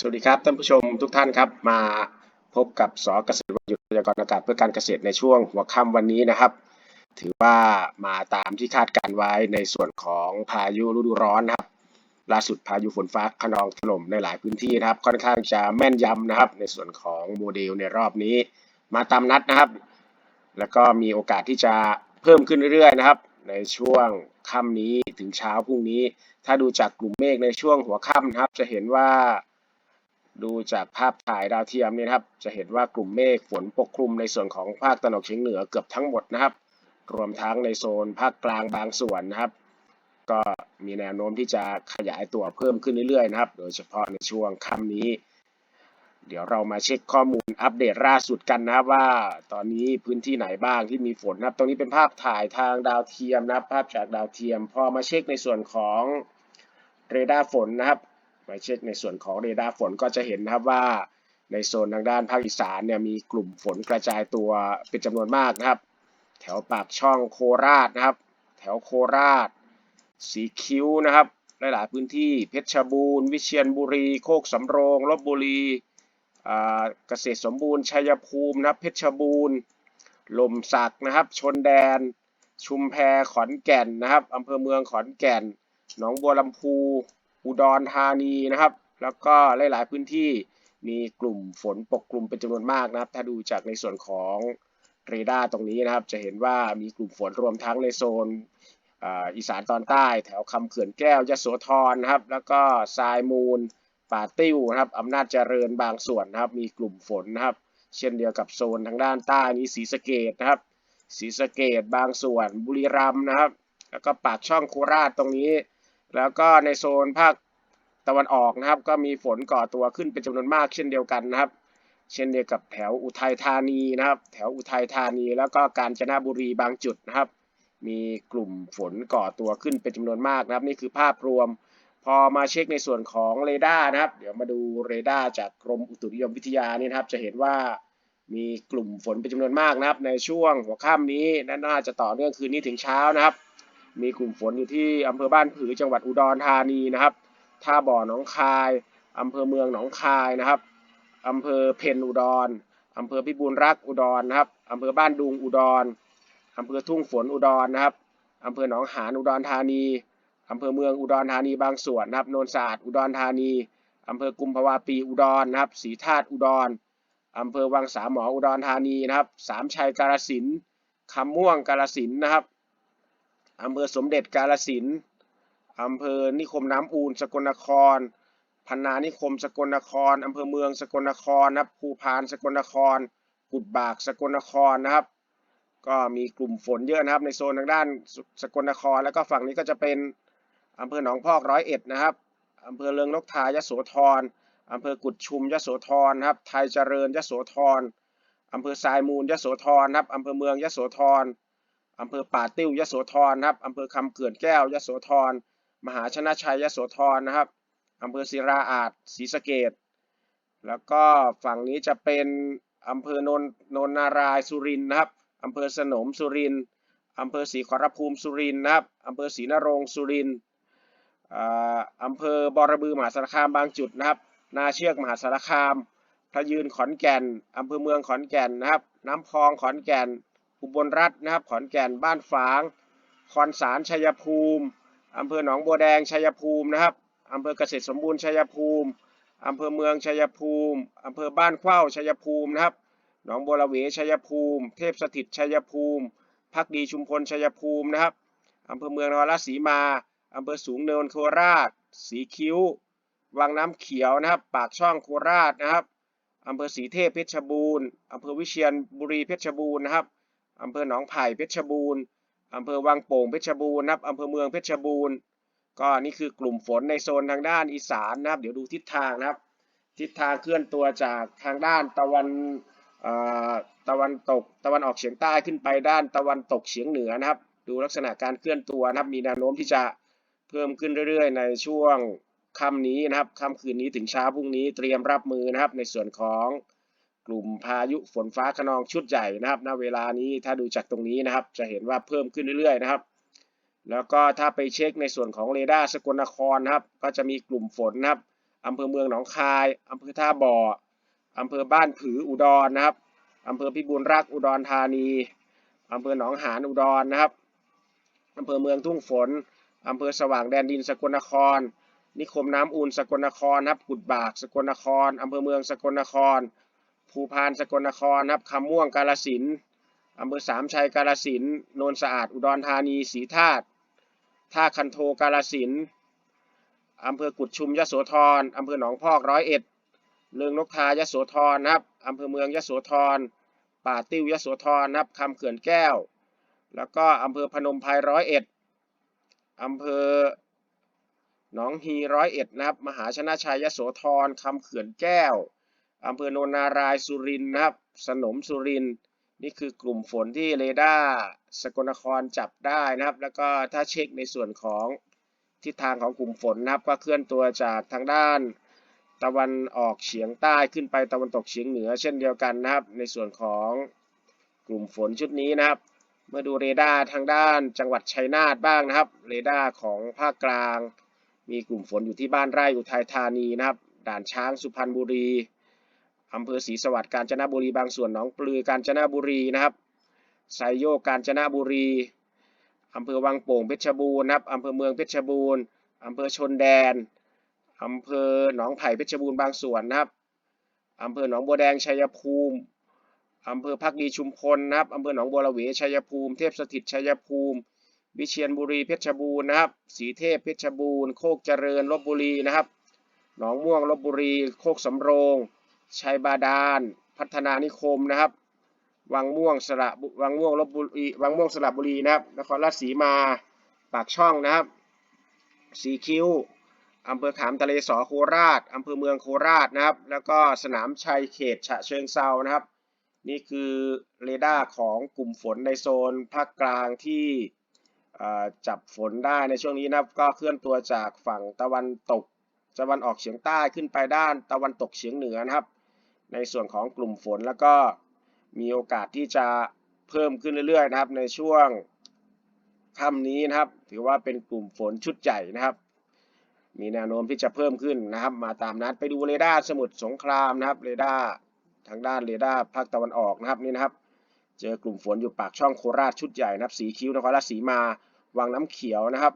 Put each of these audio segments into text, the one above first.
สวัสดีครับท่านผู้ชมทุกท่านครับ มาพบกับสเกษตรวันหยุดพยากรณ์อากาศเพื่อการเกษตรในช่วงหัวค่ำวันนี้นะครับ ถือว่ามาตามที่คาดการไว้ในส่วนของพายุฤดูร้อนนะครับ ล่าสุดพายุฝนฟ้าขนองถล่มในหลายพื้นที่นะครับ ค่อนข้างจะแม่นยำนะครับ ในส่วนของโมเดลในรอบนี้ มาตามนัดนะครับ แล้วก็มีโอกาสที่จะเพิ่มขึ้นเรื่อยๆนะครับ ในช่วงค่ำนี้ถึงเช้าพรุ่งนี้ ถ้าดูจากกลุ่มเมฆในช่วงหัวค่ำนะครับ จะเห็นว่า ดูจากภาพถ่ายดาวเทียมนี่นะครับ จะเห็นว่ากลุ่มเมฆฝนปกคลุมในส่วนของภาคตะวันออกเฉียงเหนือเกือบทั้งหมดนะครับ รวมทั้งในโซนภาคกลางบางส่วนนะครับ ก็มีแนวโน้มที่จะขยายตัวเพิ่มขึ้นเรื่อยๆนะครับ โดยเฉพาะในช่วงค่ำนี้ เดี๋ยวเรามาเช็คข้อมูลอัปเดตล่าสุดกันนะครับว่า ตอนนี้พื้นที่ไหนบ้างที่มีฝนนะครับ ตรงนี้เป็นภาพถ่ายทางดาวเทียมนะครับ ภาพจากดาวเทียม พอมาเช็คในส่วนของเรดาร์ฝนนะครับ มาเช็คในส่วนของเรดาร์ฝนก็จะเห็นนะครับว่าในโซนทางด้านภาคอีสานเนี่ยมีกลุ่มฝนกระจายตัวเป็นจำนวนมากนะครับ แถวปากช่องโคราชนะครับ แถวโคราช สีคิ้วนะครับหลายๆพื้นที่เพชรบูรณ์วิเชียรบุรี โคกสำโรงลบบุรีเกษตรสมบูรณ์ชัยภูมินะเพชรบูรณ์ลมสักนะครับ ชนแดน ชุมแพขอนแก่นนะครับอำเภอเมืองขอนแก่น หนองบัวลำพู อุดรธานีนะครับ แล้วก็หลาย ๆ พื้นที่มีกลุ่มฝนปกคลุมเป็นจำนวนมากนะครับ ถ้าดูจากในส่วนของเรดาร์ตรงนี้นะครับ จะเห็นว่ามีกลุ่มฝนรวมทั้งในโซนอ,อีสานตอนใต้ แถวคำเขื่อนแก้วยโสธรนะครับ แล้วก็ทรายมูล ป่าติ้วนะครับอำนาจเจริญบางส่วนนะครับ มีกลุ่มฝนนะครับ เช่นเดียวกับโซนทางด้านใต้นี้ศรีสะเกดนะครับศรีสะเกดบางส่วนบุรีรัมย์นะครับ แล้วก็ปากช่องโคราชตรงนี้ แล้วก็ในโซนภาคตะวันออกนะครับ ก็มีฝนก่อตัวขึ้นเป็นจำนวนมากเช่นเดียวกันนะครับ เช่นเดียวกับแถวอุทัยธานีนะครับ แถวอุทัยธานีแล้วก็กาญจนบุรีบางจุดนะครับ มีกลุ่มฝนก่อตัวขึ้นเป็นจำนวนมากนะครับ นี่คือภาพรวม พอมาเช็คในส่วนของเรดาร์นะครับ เดี๋ยวมาดูเรดาร์จากกรมอุตุนิยมวิทยานี่นะครับ จะเห็นว่ามีกลุ่มฝนเป็นจำนวนมากนะครับ ในช่วงหัวค่ำนี้น่าจะต่อเนื่องคืนนี้ถึงเช้านะครับ มีกลุ่มฝนอยู่ที่อำเภอบ้านผือจังหวัดอุดรธานีนะครับท่าบ่อหนองคายอำเภอเมืองหนองคายนะครับอำเภอเพนอุดรอำเภอพิบูลรักษ์อุดรนะครับอำเภอบ้านดุงอุดรอำเภอทุ่งฝนอุดรนะครับอำเภอหนองหานอุดรธานีอำเภอเมืองอุดรธานีบางส่วนนะครับโนนสะอาดอุดรธานีอำเภอกุมภาวาปีอุดรนะครับศรีธาตุอุดรอำเภอวังสามหมออุดรธานีนะครับสามชัยกาฬสินคำม่วงกาฬสินนะครับ อำเภอสมเด็จกาฬสินอำเภอนิคมน้ำอูนสกลนครพันนานิคมสกลนครอำเภอเมืองสกลนครนะครับภูพานสกลนคร กุดบากสกลนครนะครับ ก็มีกลุ่มฝนเยอะนะครับ ในโซนทางด้านสกลนคร แล้วก็ฝั่งนี้ก็จะเป็นอำเภอหนองพอกร้อยเอ็ดนะครับอำเภอเลืองนกทายโสธรอำเภอกุดชุมยโสธรครับไทยเจริญยโสธรอำเภอทรายมูลยโสธรครับอำเภอเมืองยโสธร อำเภอป่าติ้วยโสธรนะครับอำเภอคำเขื่อนแก้วยโสธร มหาชนะชัยยโสธรนะครับอำเภอศิราอาจศรีสะเกดแล้วก็ฝั่งนี้จะเป็นอำเภอโนนโนนนารายสุรินนะครับอำเภอสนมสุรินอำเภอศรีขอรภูมิสุรินนะครับอำเภอศรีนรงสุรินอ่าอำเภอบอระบือมหาสารคามบางจุดนะครับ นาเชือกมหาสารคามพระยืนขอนแก่นอำเภอเมืองขอนแก่นนะครับ น้ำพองขอนแก่น อุบลรัตน์นะครับ ขอนแก่นบ้านฝาง คอนสารชัยภูมิอำเภอหนองบัวแดงชัยภูมินะครับอำเภอเกษตรสมบูรณ์ชัยภูมิอำเภอเมืองชัยภูมิอำเภอบ้านเข้าชัยภูมินะครับ หนองบัวระเวชัยภูมิ เทพสถิตชัยภูมิพักดีชุมพลชัยภูมินะครับอำเภอเมืองนครราชสีมาอำเภอสูงเนินโคราช สีคิ้ว วังน้ำเขียวนะครับ ปากช่องโคราชนะครับอำเภอศรีเทพเพชรบูรณ์อำเภอวิเชียรบุรีเพชรบูรณ์นะครับ อำเภอหนองไผ่เพชรบูรณ์อำเภอวังโป่งเพชรบูรณ์นะครับอำเภอเมืองเพชรบูรณ์ก็นี่คือกลุ่มฝนในโซนทางด้านอีสานนะครับ เดี๋ยวดูทิศทางนะครับ ทิศทางเคลื่อนตัวจากทางด้านตะวันตะวันตกตะวันออกเฉียงใต้ขึ้นไปด้านตะวันตกเฉียงเหนือนะครับ ดูลักษณะการเคลื่อนตัวนะครับ มีแนวโน้มที่จะเพิ่มขึ้นเรื่อยๆ ในช่วงค่ำนี้นะครับค่ำคืนนี้ถึงเช้าพรุ่งนี้เตรียมรับมือนะครับ ในส่วนของ กลุ่มพายุฝนฟ้าขนองชุดใหญ่นะครับ ณ เวลานี้ถ้าดูจากตรงนี้นะครับ จะเห็นว่าเพิ่มขึ้นเรื่อยๆนะครับ แล้วก็ถ้าไปเช็คในส่วนของเรดาร์สกลนครนะครับ ก็จะมีกลุ่มฝนนะครับอำเภอเมืองหนองคายอำเภอท่าบ่ออำเภอบ้านผืออุดรนะครับอำเภอพิบูลรักษ์อุดรธานีอำเภอหนองหานอุดรนะครับอำเภอเมืองทุ่งฝนอำเภอสว่างแดนดินสกลนคร นิคมน้ำอุ่นสกลนครนะครับกุดบากสกลนครอำเภอเมืองสกลนคร ภูพานสกลนครครับคำม่วงกาลสินอำเภอสามชัยกาลสินโนนสะอาดอุดรธานีศรีธาตุท่าคันโทกาลสินอำเภอกุดชุมยโสธรอำเภอหนองพอกร้อยเอ็ดเรืองนกทายโสธรนะครับอำเภอเมืองยโสธร ป่าติ้วยโสธรนะครับคำเขื่อนแก้ว แล้วก็อำเภอพนมไพรร้อยเอ็ดอำเภอหนองฮีร้อยเอ็ดนะครับ มหาชนะชัยยโสธรคำเขื่อนแก้ว อำเภอโนนนารายสุรินทร์นะครับ สนมสุรินทร์นี่คือกลุ่มฝนที่เรดาร์สกลนครจับได้นะครับ แล้วก็ถ้าเช็คในส่วนของทิศทางของกลุ่มฝนนะครับ ก็เคลื่อนตัวจากทางด้านตะวันออกเฉียงใต้ขึ้นไปตะวันตกเฉียงเหนือ เช่นเดียวกันนะครับ ในส่วนของกลุ่มฝนชุดนี้นะครับ เมื่อดูเรดาร์ทางด้านจังหวัดชัยนาทบ้างนะครับ เรดาร์ของภาคกลาง มีกลุ่มฝนอยู่ที่บ้านไร่อุทัยธานีนะครับ ด่านช้างสุพรรณบุรี อำเภอศรีสวัสดิ์กาญจนบุรีบางส่วนหนองปลือกาญจนบุรีนะครับไซโยกกาญจนบุรีอำเภอวังโป่งเพชรบูรณ์นะครับอำเภอเมืองเพชรบูรณ์อำเภอชนแดนอำเภอหนองไผ่เพชรบูรณ์บางส่วนนะครับอำเภอหนองบัวแดงชัยภูมิอำเภอพักดีชุมพลนะครับอำเภอหนองบัวระเวชัยภูมิ เทพสถิตชัยภูมิ วิเชียรบุรีเพชรบูรณ์นะครับศรีเทพเพชรบูรณ์โคกเจริญลบบุรีนะครับหนองม่วงลบบุรี โคกสำโรง ชัยบาดาล พัฒนานิคมนะครับ วังม่วงสระบุวังม่วงลบบุรีวังม่วงสระบุรีนะครับ นครราชสีมา ปากช่องนะครับสีคิ้วอำเภอขามทะเลสอโคราชอำเภอเมืองโคราชนะครับ แล้วก็สนามชัยเขตฉะเชิงเซานะครับ นี่คือเรดาร์ของกลุ่มฝนในโซนภาคกลางที่จับฝนได้ในช่วงนี้นะครับ ก็เคลื่อนตัวจากฝั่งตะวันตกตะวันออกเฉียงใต้ขึ้นไปด้านตะวันตกเฉียงเหนือนะครับ ในส่วนของกลุ่มฝนแล้วก็มีโอกาสที่จะเพิ่มขึ้นเรื่อยๆนะครับ ในช่วงค่ำนี้นะครับ ถือว่าเป็นกลุ่มฝนชุดใหญ่นะครับ มีแนวโน้มที่จะเพิ่มขึ้นนะครับ มาตามนัดไปดูเรดาร์สมุทรสงครามนะครับเรดาร์ทางด้านเรดาร์ภาคตะวันออกนะครับนี่นะครับ เจอกลุ่มฝนอยู่ปากช่องโคราชชุดใหญ่นะครับสีคิ้วนครราชสีมาวังน้ำเขียวนะครับ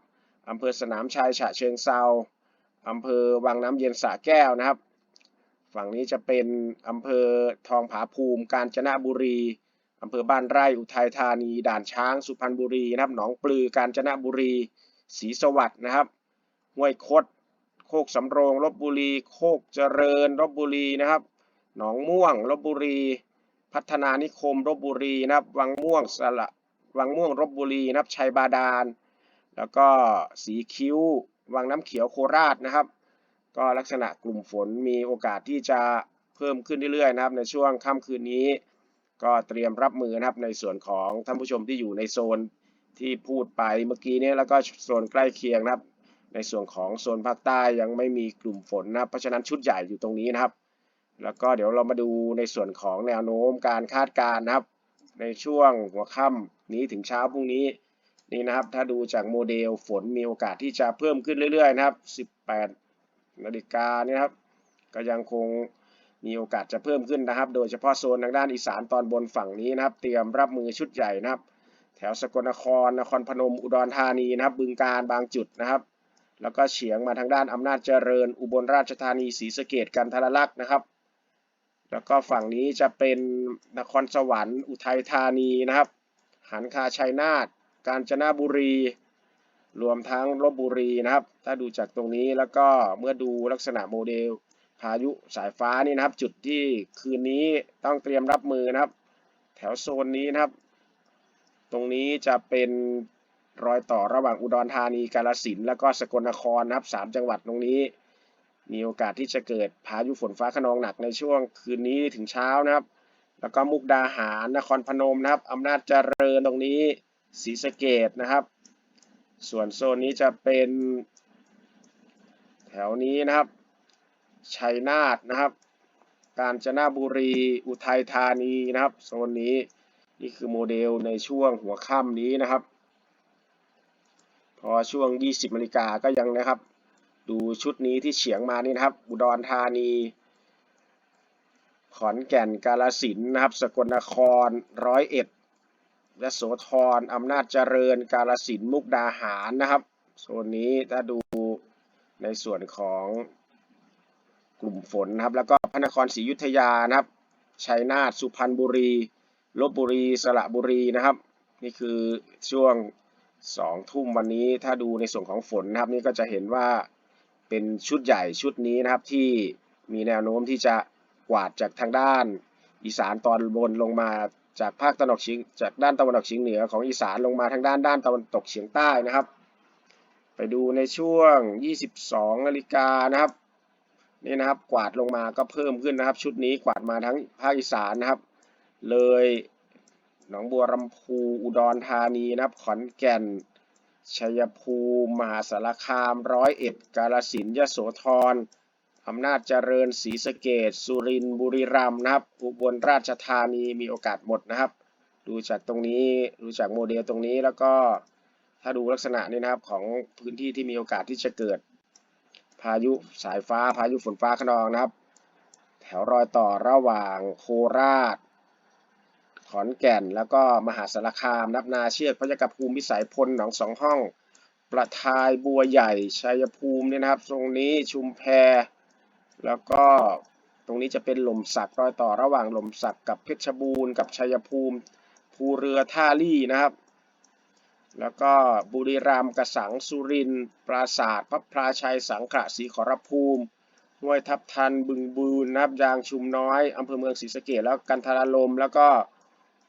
อำเภอสนามชัยฉะเชิงเซาอำเภอวังน้ำเย็นสระแก้วนะครับ ฝั่งนี้จะเป็นอำเภอทองผาภูมิ กาญจนบุรีอำเภอบ้านไร่อุทัยธานี ด่านช้าง สุพรรณบุรีนะครับ หนองปลือกาญจนบุรีศรีสวัสดิ์นะครับห้วยคด โคกสำโรงลบบุรี โคกเจริญลบบุรีนะครับ หนองม่วงลบบุรี พัฒนานิคมลบบุรีนะครับ วังม่วงสระวังม่วงลบบุรีนะครับ ชัยบาดาล แล้วก็สีคิ้ว วังน้ำเขียวโคราชนะครับ ก็ลักษณะกลุ่มฝนมีโอกาสที่จะเพิ่มขึ้นเรื่อยๆนะครับในช่วงค่ำคืนนี้ ก็เตรียมรับมือนะครับในส่วนของท่านผู้ชมที่อยู่ในโซนที่พูดไปเมื่อกี้นี้แล้วก็โซนใกล้เคียงนะครับ ในส่วนของโซนภาคใต้ยังไม่มีกลุ่มฝนนะครับเพราะฉะนั้นชุดใหญ่อยู่ตรงนี้นะครับ แล้วก็เดี๋ยวเรามาดูในส่วนของแนวโน้มการคาดการณ์นะครับ ในช่วงหัวค่ำนี้ถึงเช้าพรุ่งนี้นี่นะครับ ถ้าดูจากโมเดลฝนมีโอกาสที่จะเพิ่มขึ้นเรื่อยๆนะครับ 18 นาฬิกาเนี่ยครับ ก็ยังคงมีโอกาสจะเพิ่มขึ้นนะครับ โดยเฉพาะโซนทางด้านอีสานตอนบนฝั่งนี้นะครับ เตรียมรับมือชุดใหญ่นะครับ แถวสกลนคร นครพนม อุดรธานีนะครับ บึงการบางจุดนะครับ แล้วก็เฉียงมาทางด้านอำนาจเจริญ อุบลราชธานี ศรีสะเกดกันทรลักษณ์นะครับ แล้วก็ฝั่งนี้จะเป็นนครสวรรค์ อุทัยธานีนะครับ หันคาชัยนาท กาญจนบุรี รวมทั้งลบบุรีนะครับ ถ้าดูจากตรงนี้แล้วก็เมื่อดูลักษณะโมเดล พายุสายฟ้านี่นะครับ จุดที่คืนนี้ต้องเตรียมรับมือนะครับ แถวโซนนี้นะครับ ตรงนี้จะเป็นรอยต่อระหว่างอุดรธานีกาฬสินแล้วก็สกลนครนะครับสามจังหวัดตรงนี้ มีโอกาสที่จะเกิดพายุฝนฟ้าขนองหนักในช่วงคืนนี้ถึงเช้านะครับ แล้วก็มุกดาหารนครพนมนะครับอำนาจเจริญตรงนี้ศรีสะเกดนะครับ ส่วนโซนนี้จะเป็นแถวนี้นะครับ ชัยนาทนะครับ กาญจนบุรี อุทัยธานีนะครับ โซนนี้นี่คือโมเดลในช่วงหัวค่ำนี้นะครับ พอช่วง 20นาฬิกาก็ยังนะครับ ดูชุดนี้ที่เฉียงมานี่นะครับ อุดรธานี ขอนแก่นกาลสินนะครับ สกลนครร้อยเอ็ด ยโสธรอำนาจเจริญ กาลสินมุกดาหารนะครับ โซนนี้ถ้าดูในส่วนของกลุ่มฝนนะครับ แล้วก็พระนครศรีอยุธยานะครับชัยนาทสุพรรณบุรีลบบุรีสระบุรีนะครับ นี่คือช่วงสองทุ่มวันนี้ถ้าดูในส่วนของฝนนะครับ นี่ก็จะเห็นว่าเป็นชุดใหญ่ชุดนี้นะครับที่มีแนวโน้มที่จะกวาดจากทางด้านอีสานตอนบนลงมา จากภาคตะวันออกเฉียงจากด้านตะวันออกเฉียงเหนือของอีสานลงมาทางด้านด้านตะวันตกเฉียงใต้นะครับ ไปดูในช่วง 22นาฬิกานะครับนี่นะครับกวาดลงมาก็เพิ่มขึ้นนะครับ ชุดนี้กวาดมาทั้งภาคอีสานนะครับ เลยหนองบัวลำพูอุดรธานีนะครับ ขอนแก่นชัยภูมิมหาสารคามร้อยเอ็ดกาฬสินธุ์ยโสธร อำนาจเจริญศรีสะเกษสุรินทร์บุรีรัมย์นะครับอุบลราชธานีมีโอกาสหมดนะครับ ดูจากตรงนี้ดูจากโมเดลตรงนี้แล้วก็ถ้าดูลักษณะนี้นะครับของพื้นที่ที่มีโอกาสที่จะเกิด พายุสายฟ้าพายุฝนฟ้าขนองนะครับ แถวรอยต่อระหว่างโคราช ขอนแก่นแล้วก็มหาสารคามนับนาเชือกพระยกภูมิวิสัยพลหนองสองห้อง ประทายบัวใหญ่ชัยภูมิเนี่ยนะครับ ตรงนี้ชุมแพ แล้วก็ตรงนี้จะเป็นหล่มสักรอยต่อระหว่างหล่มสักกับเพชรบูรณ์กับชัยภูมิ ภูเรือท่าลี่นะครับ แล้วก็บุรีรัมย์กระสังสุรินทร์ปราศาสตร์พระพราชัยสังขะศรีขอรภูมิห้วยทับทันบึงบูนนะครับยางชุมน้อยอำเภอเมืองศรีสะเกษแล้วกันทารลมแล้วก็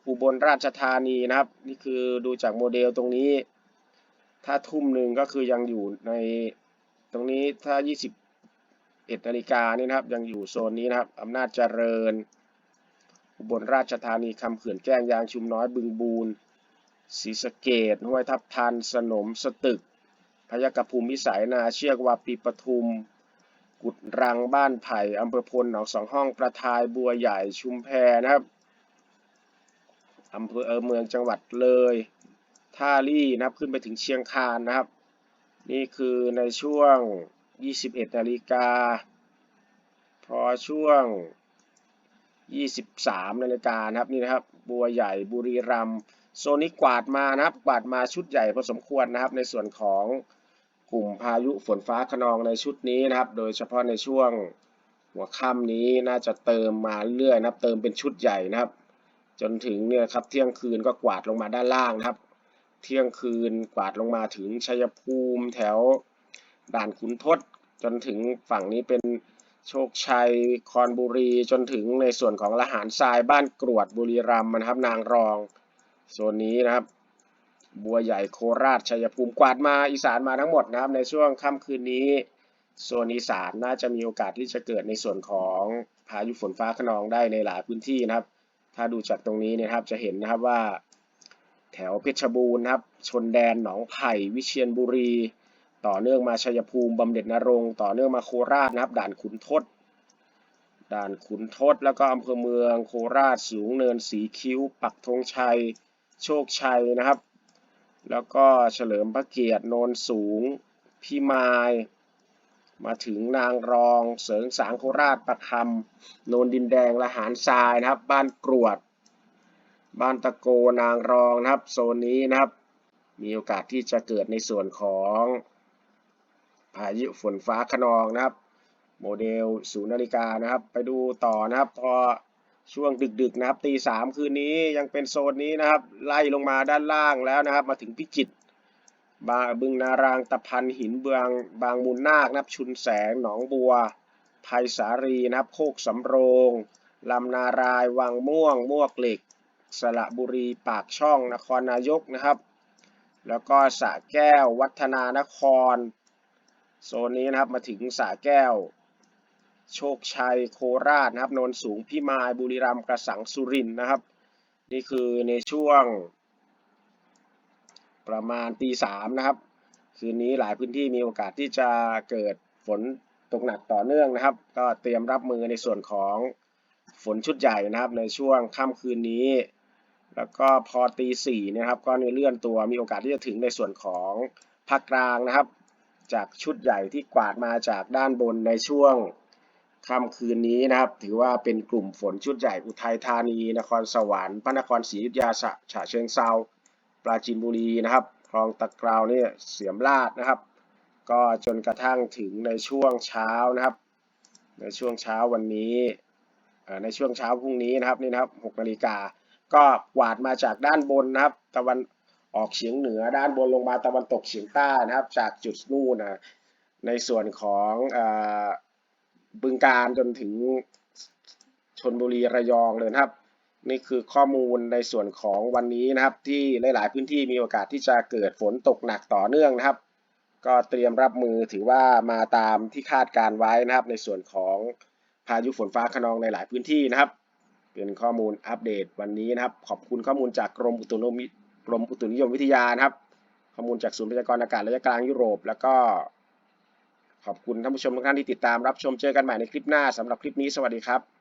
อุบลราชธานีนะครับ นี่คือดูจากโมเดลตรงนี้ ถ้าทุ่มหนึ่งก็คือยังอยู่ในตรงนี้ถ้า 21นาฬิกานี่นะครับยังอยู่โซนนี้นะครับอำนาจเจริญอุบลราชธานีคำเขื่อนแก้งยางชุมน้อยบึงบูนศรีสะเกดห้วยทับทันสนมสตึก พยกภูมิสัยนาเชือกวาปีปทุม กุดรังบ้านไผ่อำเภอพลหนองสองห้องประทายบัวใหญ่ชุมแพนะครับอำเภอเออเมืองจังหวัดเลยท่าลี่นะครับขึ้นไปถึงเชียงคานนะครับ นี่คือในช่วง 21นาฬิกา พอช่วง 23นาฬิกานะครับนี่นะครับ บัวใหญ่บุรีรัมย์โซนนี้กวาดมานะครับ กวาดมาชุดใหญ่พอสมควรนะครับ ในส่วนของกลุ่มพายุฝนฟ้าขนองในชุดนี้นะครับ โดยเฉพาะในช่วงหัวค่ำนี้น่าจะเติมมาเรื่อยนะครับ เติมเป็นชุดใหญ่นะครับ จนถึงเนี่ยครับเที่ยงคืนก็กวาดลงมาด้านล่างนะครับ เที่ยงคืนกวาดลงมาถึงชัยภูมิแถว ด่านขุนทด จนถึงฝั่งนี้เป็นโชคชัยคอนบุรีจนถึงในส่วนของละหารทรายบ้านกรวดบุรีรัมย์นะครับนางรองโซนนี้นะครับ บัวใหญ่โคราชชัยภูมิกวาดมาอีสานมาทั้งหมดนะครับ ในช่วงค่ำคืนนี้โซนอีสานน่าจะมีโอกาสที่จะเกิดในส่วนของพายุฝนฟ้าขนองได้ในหลายพื้นที่นะครับ ถ้าดูจากตรงนี้นะครับจะเห็นนะครับว่า แถวเพชรบูรณ์นะครับ ชนแดนหนองไผ่วิเชียรบุรี ต่อเนื่องมาชัยภูมิบำเหน็จนรงต่อเนื่องมาโคราชนะครับ ด่านขุนทด ด่านขุนทด แล้วก็อำเภอเมืองโคราชสูงเนินสีคิ้ว ปักธงชัย โชคชัยนะครับ แล้วก็เฉลิมพระเกียรติโนนสูงพี่มาย มาถึงนางรอง เสริงสางโคราชประคำโนนดินแดงละหารทรายนะครับ บ้านกรวด บ้านตะโกนางรองนะครับ โซนนี้นะครับ มีโอกาสที่จะเกิดในส่วนของ พายุฝนฟ้าขนองนะครับ โมเดลศูนย์นาฬิกานะครับ ไปดูต่อนะครับพอช่วงดึกๆนะครับตีสามคืนนี้ยังเป็นโซนนี้นะครับ ไล่ลงมาด้านล่างแล้วนะครับ มาถึงพิจิตรบาบึงนารางตะพันหินเบืองบางมูลนาคนะครับชุนแสงหนองบัวไผ่สารีนะครับโคกสำโรงลำนารายวังม่วงมวกเหล็ก สระบุรีปากช่องนครนายกนะครับ แล้วก็สระแก้ววัฒนานคร โซนนี้นะครับมาถึงสระแก้ว โชคชัยโคราชนะครับนนสูงพิมายบุรีรัมย์กระสังสุรินทร์นะครับ นี่คือในช่วง ประมาณตีสามนะครับ คืนนี้หลายพื้นที่มีโอกาสที่จะเกิดฝนตกหนักต่อเนื่องนะครับ ก็เตรียมรับมือในส่วนของฝนชุดใหญ่นะครับ ในช่วงค่ำคืนนี้ แล้วก็พอตีสี่นะครับ ก็ในเลื่อนตัวมีโอกาสที่จะถึงในส่วนของภาคกลางนะครับ จากชุดใหญ่ที่กวาดมาจากด้านบนในช่วงค่ำคืนนี้นะครับ ถือว่าเป็นกลุ่มฝนชุดใหญ่อุทัยธานี นครสวรรค์พระนครศรีอยุธยาฉะเชิงเซาปราจีนบุรีนะครับคลองตะกราวเนี่ยเสียมราชนะครับ ก็จนกระทั่งถึงในช่วงเช้านะครับ ในช่วงเช้าวันนี้ในช่วงเช้าพรุ่งนี้นะครับนี่นะครับ6นาฬิกาก็กวาดมาจากด้านบนนะครับ ตะวัน ออกเฉียงเหนือด้านบนลงมาตะวันตกเฉียงใต้นะครับ จากจุดนู่นนะในส่วนของอบึงการจนถึงชนบุรีระยองเลยนะครับ นี่คือข้อมูลในส่วนของวันนี้นะครับ ที่หลาย ๆ พื้นที่มีโอกาสที่จะเกิดฝนตกหนักต่อเนื่องนะครับ ก็เตรียมรับมือถือว่ามาตามที่คาดการไว้นะครับ ในส่วนของพายุฝนฟ้าคะนองในหลายพื้นที่นะครับ เป็นข้อมูลอัปเดตวันนี้นะครับ ขอบคุณข้อมูลจากกรมอุตุนิยม รมอุตุนิยมวิทยานะครับ ข้อมูลจากศูนย์พยากรณ์อากาศระยะกลางยุโรป แล้วก็ขอบคุณท่านผู้ชมทุกท่านที่ติดตามรับชมเจอกันใหม่ในคลิปหน้าสำหรับคลิปนี้สวัสดีครับ